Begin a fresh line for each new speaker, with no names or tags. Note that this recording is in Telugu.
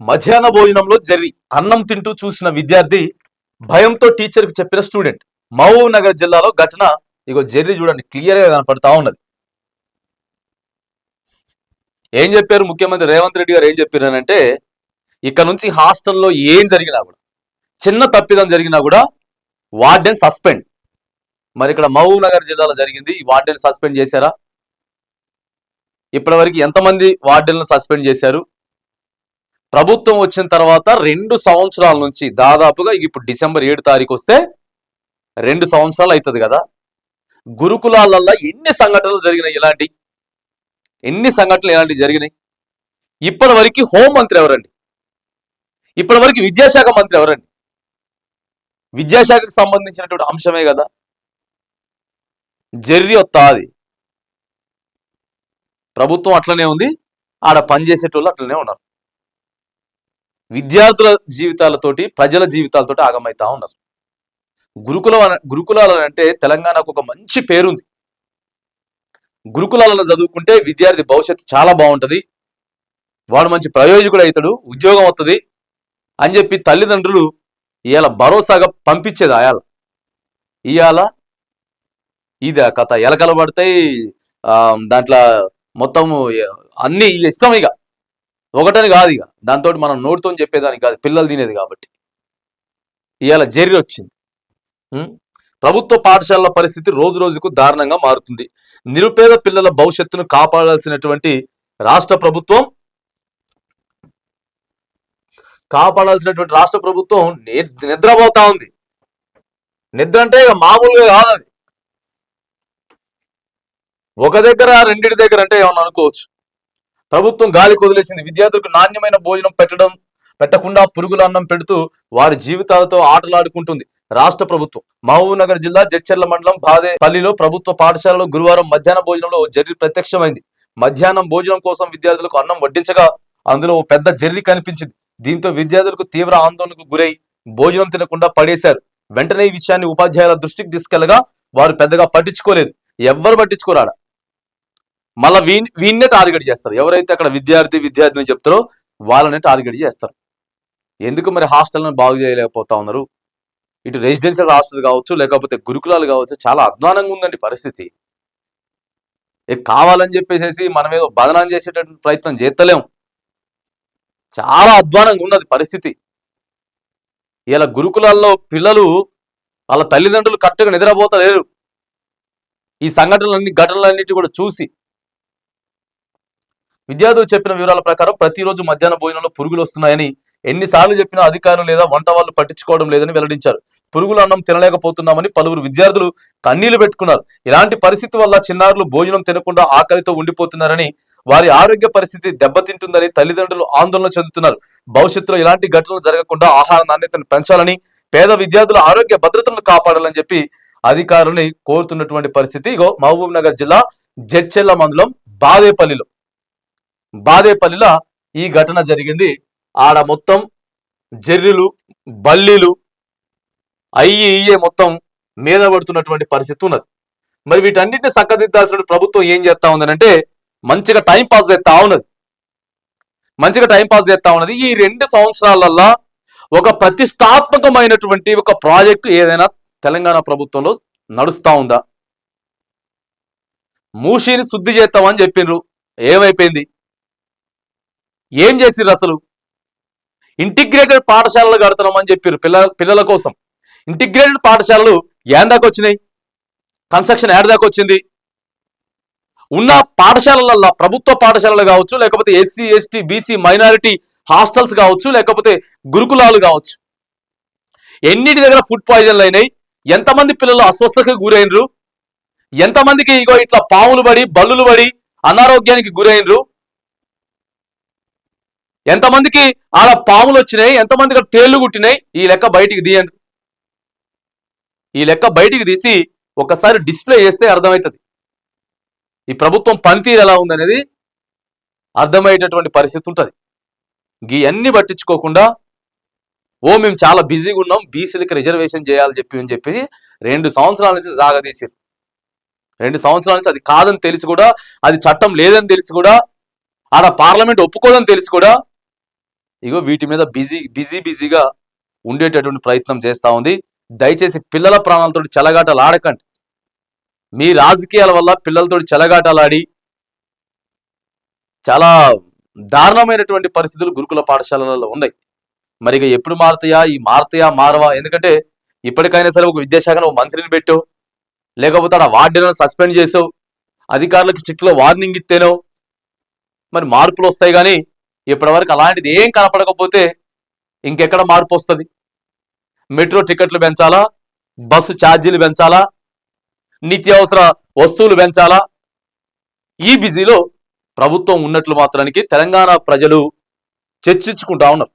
మధ్యాహ్న భోజనంలో జర్రి అన్నం తింటూ చూసిన విద్యార్థి భయంతో టీచర్కి చెప్పిన స్టూడెంట్ మహబూబ్ నగర్ జిల్లాలో ఘటన ఇగో జెర్రీ చూడండి క్లియర్గా కనపడతా ఉన్నది. ఏం చెప్పారు ముఖ్యమంత్రి రేవంత్ రెడ్డి గారు? ఏం చెప్పారనంటే ఇక్కడ నుంచి హాస్టల్లో ఏం జరిగినా కూడా చిన్న తప్పిదం జరిగినా కూడా వార్డెన్ సస్పెండ్. మరి ఇక్కడ మహబూబ్ నగర్ జిల్లాలో జరిగింది ఈ వార్డెన్ సస్పెండ్ చేశారా? ఇప్పటివరకు ఎంతమంది వార్డెన్లు సస్పెండ్ చేశారు? ప్రభుత్వం వచ్చిన తర్వాత రెండు సంవత్సరాల నుంచి దాదాపుగా ఇప్పుడు డిసెంబర్ ఏడు తారీఖు వస్తే రెండు సంవత్సరాలు అవుతుంది కదా. గురుకులాలల్లో ఎన్ని సంఘటనలు జరిగినాయి ఇలాంటి? ఎన్ని సంఘటనలు ఇలాంటివి జరిగినాయి? ఇప్పటి వరకు హోంమంత్రి ఎవరండి? ఇప్పటి వరకు విద్యాశాఖ మంత్రి ఎవరండి? విద్యాశాఖకు సంబంధించినటువంటి అంశమే కదా. జర్రి వస్తాది ప్రభుత్వం అట్లనే ఉంది. ఆడ పనిచేసేటోళ్ళు అట్లనే ఉన్నారు. విద్యార్థుల జీవితాలతోటి ప్రజల జీవితాలతోటి ఆగమవుతా ఉన్నారు. గురుకులం గురుకులాలు అంటే తెలంగాణకు ఒక మంచి పేరుంది. గురుకులాలలో చదువుకుంటే విద్యార్థి భవిష్యత్తు చాలా బాగుంటుంది. వాడు మంచి ప్రయోజకుడు అవుతాడు ఉద్యోగం వస్తుంది అని చెప్పి తల్లిదండ్రులు ఇవాళ భరోసాగా పంపించేది ఆయాల. ఇవాళ ఇది కథ ఎలకలు పడతాయి దాంట్లో మొత్తము అన్ని ఇష్టం ఇక ఒకటని కాదు ఇక. దాంతో మనం నోటితో చెప్పేదానికి కాదు పిల్లలు తినేది కాబట్టి. ఇవాళ జర్రి వచ్చింది. ప్రభుత్వ పాఠశాలల పరిస్థితి రోజు రోజుకు దారుణంగా మారుతుంది. నిరుపేద పిల్లల భవిష్యత్తును కాపాడాల్సినటువంటి రాష్ట్ర ప్రభుత్వం కాపాడాల్సినటువంటి రాష్ట్ర ప్రభుత్వం నిద్రపోతా ఉంది. నిద్ర అంటే ఇక మామూలుగా కాదు ఒక దగ్గర రెండింటి దగ్గర అంటే ఏమన్నా అనుకోవచ్చు. ప్రభుత్వం గాలి కుదిలేసింది విద్యార్థులకు నాణ్యమైన భోజనం పెట్టడం పెట్టకుండా పురుగుల అన్నం పెడుతూ వారి జీవితాలతో ఆటలాడుకుంటుంది రాష్ట్ర ప్రభుత్వం. మహబూబ్నగర్ జిల్లా జడ్చర్ల మండలం బాదేపల్లిలో ప్రభుత్వ పాఠశాలలో గురువారం మధ్యాహ్న భోజనంలో ఓ జర్రి ప్రత్యక్షమైంది. మధ్యాహ్నం భోజనం కోసం విద్యార్థులకు అన్నం వడ్డించగా అందులో ఓ పెద్ద జర్రి కనిపించింది. దీంతో విద్యార్థులకు తీవ్ర ఆందోళనకు గురై భోజనం తినకుండా పడేశారు. వెంటనే ఈ విషయాన్ని ఉపాధ్యాయుల దృష్టికి తీసుకెళ్ళగా వారు పెద్దగా పట్టించుకోలేదు. ఎవ్వరు పట్టించుకోరాడా? మళ్ళా వీ వీన్నే టార్గెట్ చేస్తారు. ఎవరైతే అక్కడ విద్యార్థి విద్యార్థిని చెప్తారో వాళ్ళనే టార్గెట్ చేస్తారు. ఎందుకు మరి హాస్టల్ని బాగు చేయలేకపోతా ఉన్నారు? ఇటు రెసిడెన్షియల్ హాస్టల్ కావచ్చు లేకపోతే గురుకులాలు కావచ్చు చాలా అధ్వానంగా ఉందండి పరిస్థితి. ఏ కావాలని చెప్పేసి మనం ఏదో బదనాం చేసేటటువంటి ప్రయత్నం చేస్తలేం. చాలా అధ్వానంగా ఉన్నది పరిస్థితి. ఇలా గురుకులాల్లో పిల్లలు వాళ్ళ తల్లిదండ్రులు కరెక్ట్గా నిద్రపోతలేరు. ఈ సంఘటనలన్నీ ఘటనలన్నిటి కూడా చూసి విద్యార్థులు చెప్పిన వివరాల ప్రకారం ప్రతిరోజు మధ్యాహ్న భోజనంలో పురుగులు వస్తున్నాయని ఎన్నిసార్లు చెప్పినా అధికారులు లేదా వంట వాళ్ళు పట్టించుకోవడం లేదని వెల్లడించారు. పురుగుల అన్నం తినలేకపోతున్నామని పలువురు విద్యార్థులు కన్నీళ్ళు పెట్టుకున్నారు. ఇలాంటి పరిస్థితి వల్ల చిన్నారులు భోజనం తినకుండా ఆకలితో ఉండిపోతున్నారని వారి ఆరోగ్య పరిస్థితి దెబ్బతింటుందని తల్లిదండ్రులు ఆందోళన చెందుతున్నారు. భవిష్యత్తులో ఇలాంటి ఘటనలు జరగకుండా ఆహార నాణ్యతను పెంచాలని పేద విద్యార్థుల ఆరోగ్య భద్రతను కాపాడాలని చెప్పి అధికారులని కోరుతున్నటువంటి పరిస్థితి. ఇగో మహబూబ్ నగర్ జిల్లా జడ్చెల్ల మండలం బాదేపల్లిలో. బాదేపల్లిలో ఈ ఘటన జరిగింది. ఆడ మొత్తం జర్రిలు బల్లీలు అయ్యి ఇయ్యే మొత్తం మీద పడుతున్నటువంటి పరిస్థితి ఉన్నది. మరి వీటన్నిటిని చక్కదిద్దాల్సిన ప్రభుత్వం ఏం చేస్తా ఉందనంటే మంచిగా టైం పాస్ చేస్తా ఉన్నది. మంచిగా టైం పాస్ చేస్తా ఉన్నది. ఈ రెండు సంవత్సరాలల్లో ఒక ప్రతిష్టాత్మకమైనటువంటి ఒక ప్రాజెక్టు ఏదైనా తెలంగాణ ప్రభుత్వంలో నడుస్తా ఉందా? మూషిని శుద్ధి చేస్తామని చెప్పిండ్రు. ఏమైపోయింది? ఏం చేసిర్రు అసలు? ఇంటిగ్రేటెడ్ పాఠశాలలు కడుతున్నామని చెప్పారు పిల్ల పిల్లల కోసం. ఇంటిగ్రేటెడ్ పాఠశాలలు ఏందాక వచ్చినాయి? కన్స్ట్రక్షన్ ఏడ దాకా వచ్చింది? ఉన్న పాఠశాలలలో ప్రభుత్వ పాఠశాలలు కావచ్చు లేకపోతే SC ST BC minority hostels కావచ్చు లేకపోతే గురుకులాలు కావచ్చు. ఎన్నిటి దగ్గర ఫుడ్ పాయిజన్లు అయినాయి? ఎంతమంది పిల్లలు అస్వస్థతకు గురైనరు? ఎంతమందికి ఇగో ఇట్లా పాములు పడి బల్లులు పడి అనారోగ్యానికి గురైనరు? ఎంతమందికి ఆడ పాములు వచ్చినాయి ఎంతమందికి తేళ్ళు కుట్టినాయి ఈ లెక్క బయటికి తీయండి. ఈ లెక్క బయటికి తీసి ఒకసారి డిస్ప్లే చేస్తే అర్థమవుతుంది. ఈ ప్రభుత్వం పనితీరు ఎలా ఉందనేది అర్థమయ్యేటటువంటి పరిస్థితి ఉంటుంది. ఇవన్నీ పట్టించుకోకుండా ఓ మేము చాలా బిజీగా ఉన్నాం బీసీలకి రిజర్వేషన్ చేయాలని చెప్పి అని చెప్పేసి రెండు సంవత్సరాల నుంచి సాగదీసారు రెండు సంవత్సరాల నుంచి అది కాదని తెలిసి కూడా అది చట్టం లేదని తెలిసి కూడా ఆడ పార్లమెంట్ ఒప్పుకోదని తెలిసి కూడా ఇగో వీటి మీద బిజీ బిజీ బిజీగా ఉండేటటువంటి ప్రయత్నం చేస్తూ ఉంది. దయచేసి పిల్లల ప్రాణాలతో చెలగాటలు ఆడకండి. మీ రాజకీయాల వల్ల పిల్లలతో చెలగాటలాడి చాలా దారుణమైనటువంటి పరిస్థితులు గురుకుల పాఠశాలలలో ఉన్నాయి. మరి ఇక ఎప్పుడు మారుతాయా? ఈ మారుతాయా? మారవా? ఎందుకంటే ఇప్పటికైనా సరే ఒక విద్యాశాఖను ఒక మంత్రిని పెట్టు లేకపోతే ఆ వార్డెన్లను సస్పెండ్ చేసావు అధికారులకు చిట్లో వార్నింగ్ ఇస్తేనో మరి మార్పులు వస్తాయి కానీ ఇప్పటివరకు అలాంటిది ఏం కనపడకపోతే ఇంకెక్కడ మార్పు వస్తుంది? మెట్రో టికెట్లు పెంచాలా? బస్సు ఛార్జీలు పెంచాలా? నిత్యావసర వస్తువులు పెంచాలా? ఈ బిజీలో ప్రభుత్వం ఉన్నట్లు మాత్రానికి తెలంగాణ ప్రజలు చర్చించుకుంటా ఉన్నారు.